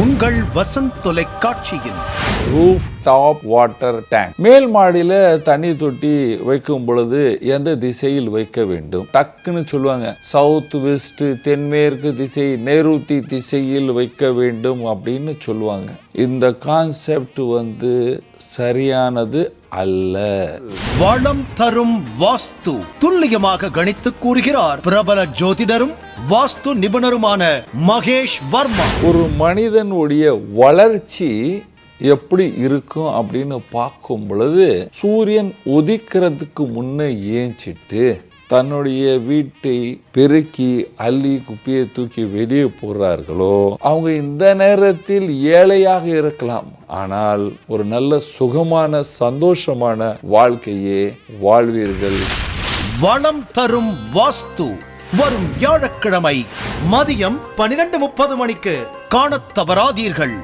உங்கள் வசந்த் தொலைக்காட்சியில். Roof top water tank மேல் மாடியில் தண்ணி தொட்டி வைக்கும் பொழுது எந்த திசையில் வைக்க வேண்டும்? டக்குன்னு சொல்லுவாங்க. சவுத் வெஸ்ட் தென்மேற்கு திசை நேருத்தி திசையில் வைக்க வேண்டும் அப்படின்னு சொல்லுவாங்க. இந்த கான்செப்ட் வந்து சரியானது அல்ல. வளம் தரும் வாஸ்து துல்லியமாக கணித்து கூறுகிறார். பிரபல ஜோதிடரும் வாஸ்து நிபுணருமான மகேஷ் வர்மா. ஒரு மனிதனுடைய வளர்ச்சி எப்படி இருக்கும் அப்படின்னு பார்க்கும் பொழுது சூரியன் உதிக்கிறதுக்கு முன்னே ஏஞ்சிட்டு தன்னுடைய வீட்டை பெருக்கி அள்ளி குப்பியை தூக்கி வெளியே போடுறார்களோ அவங்க இந்த நேரத்தில் ஏழையாக இருக்கலாம். ஆனால் ஒரு நல்ல சுகமான சந்தோஷமான வாழ்க்கையே வாழ்வீர்கள். வளம் தரும் வாஸ்து வரும் வியாழக்கிழமை மதியம் பனிரெண்டு முப்பது மணிக்கு காணத் தவறாதீர்கள்.